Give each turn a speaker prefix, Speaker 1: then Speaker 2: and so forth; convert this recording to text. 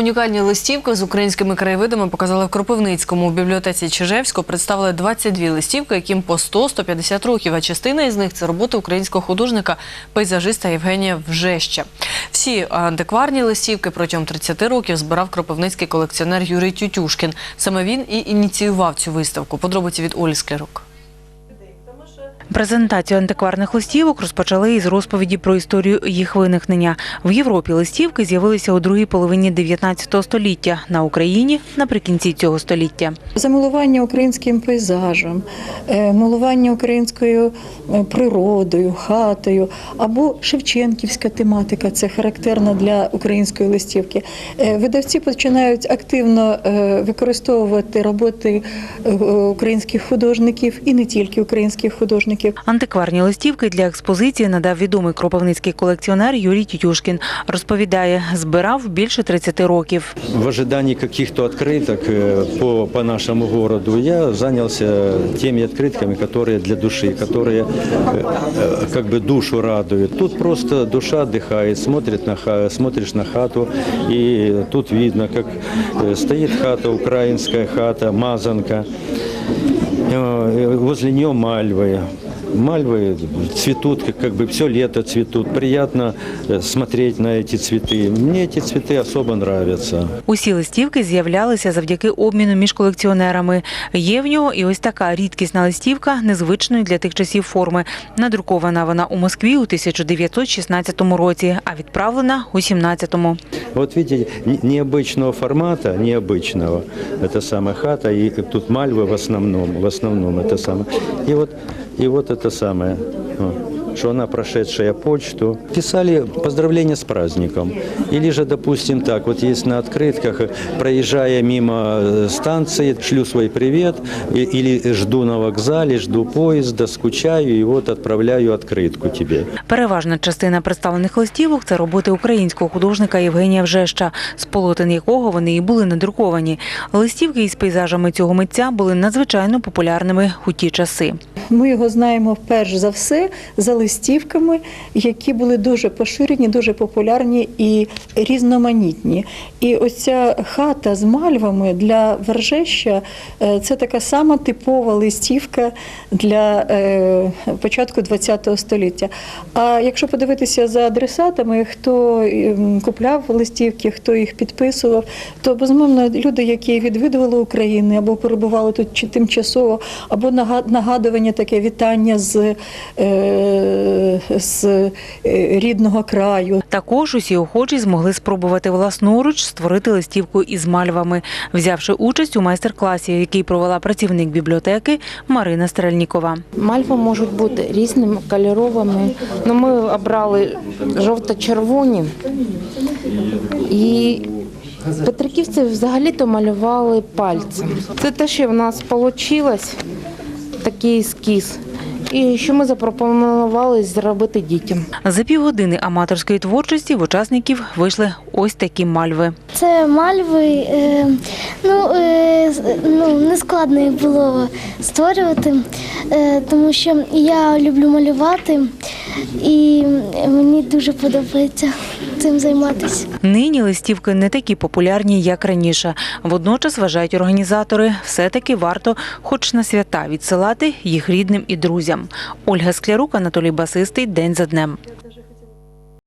Speaker 1: Унікальні листівки з українськими краєвидами показали в Кропивницькому. У бібліотеці Чижевського представили 22 листівки, яким по 100-150 років, а частина із них – це роботи українського художника, пейзажиста Євгенія Вжеща. Всі антикварні листівки протягом 30 років збирав кропивницький колекціонер Юрій Тютюшкін. Саме він і ініціював цю виставку. Подробиці від Олі Склярук.
Speaker 2: Презентацію антикварних листівок розпочали із розповіді про історію їх виникнення. В Європі листівки з'явилися у другій половині 19 століття, на Україні – наприкінці цього століття.
Speaker 3: Замилування українським пейзажем, е, милування українською е, природою, хатою або шевченківська тематика це характерна для української листівки. Е, Видавці починають активно використовувати роботи українських художників і не тільки українських художників
Speaker 2: Антикварні листівки для експозиції надав відомий кропивницький колекціонер Юрій Тютюшкін. Розповідає, збирав більше 30 років.
Speaker 4: В ожидании каких-то открыток э, по, по нашему городу я занялся теми открытками, которые для души, которые э, э, как бы душу радуют. Тут просто душа отдыхает, смотрит на, ха- смотришь на хату, и тут видно, как э, стоит хата, украинская хата, мазанка, Э, возле нее мальвы. Мальвы цветут, как, как бы все лето цветут. Приятно э, смотреть на эти цветы. Мне эти цветы особо нравятся.
Speaker 2: Усі листівки з'являлися завдяки обміну між колекціонерами. Є в нього і ось така рідкісна листівка незвичної для тих часів форми. Надрукована вона у Москві у 1916 році, а відправлена у 17-му.
Speaker 4: Вот видите, не- необычного формата, необычного, это самая хата, и тут мальвы в основном, в основном это самое. И вот, и вот это самое, о, что она прошедшая почту. Писали поздравления с праздником. Или же, допустим, так, вот есть на открытках, проезжая мимо э, станции, шлю свой привет, и- или жду на вокзале, жду поезда, скучаю, и вот отправляю открытку тебе.
Speaker 2: Переважна частина представлених листівок це роботи українського художника Євгенія Вжеща, з полотен якого вони і були надруковані. Листівки із пейзажами цього митця були надзвичайно популярними у ті часи.
Speaker 3: Ми його знаємо перш за все за листівками, які були дуже поширені, дуже популярні і різноманітні. І ось ця хата з мальвами для Вержеща е, це така сама типова листівка для е, початку ХХ століття. А якщо подивитися за адресатами, хто ем, купляв листівки, хто їх підписував, то безумовно люди, які відвідували Україну або перебували тут тимчасово, або нагадування таке вітання з, е, з е, рідного краю.
Speaker 2: Також усі охочі змогли спробувати власноруч створити листівку із мальвами, взявши участь у майстер-класі, який провела працівник бібліотеки Марина Стрельнікова.
Speaker 5: Мальви можуть бути різними кольоровими. Ну, ми обрали жовто-червоні. І петриківці взагалі-то малювали пальцем. Це те, що в нас вийшло, такий ескіз. І що ми запропонували зробити дітям.
Speaker 2: За півгодини аматорської творчості в учасників вийшли ось такі мальви.
Speaker 6: Це мальви. Е, ну, е, ну, не складно їх було створювати, е, тому що я люблю малювати і мені дуже подобається цим займатися.
Speaker 2: Нині листівки не такі популярні, як раніше. Водночас вважають організатори, все-таки варто, хоч на свята, відсилати їх рідним і друзям. Ольга Склярук, Анатолій Басистий. День за днем.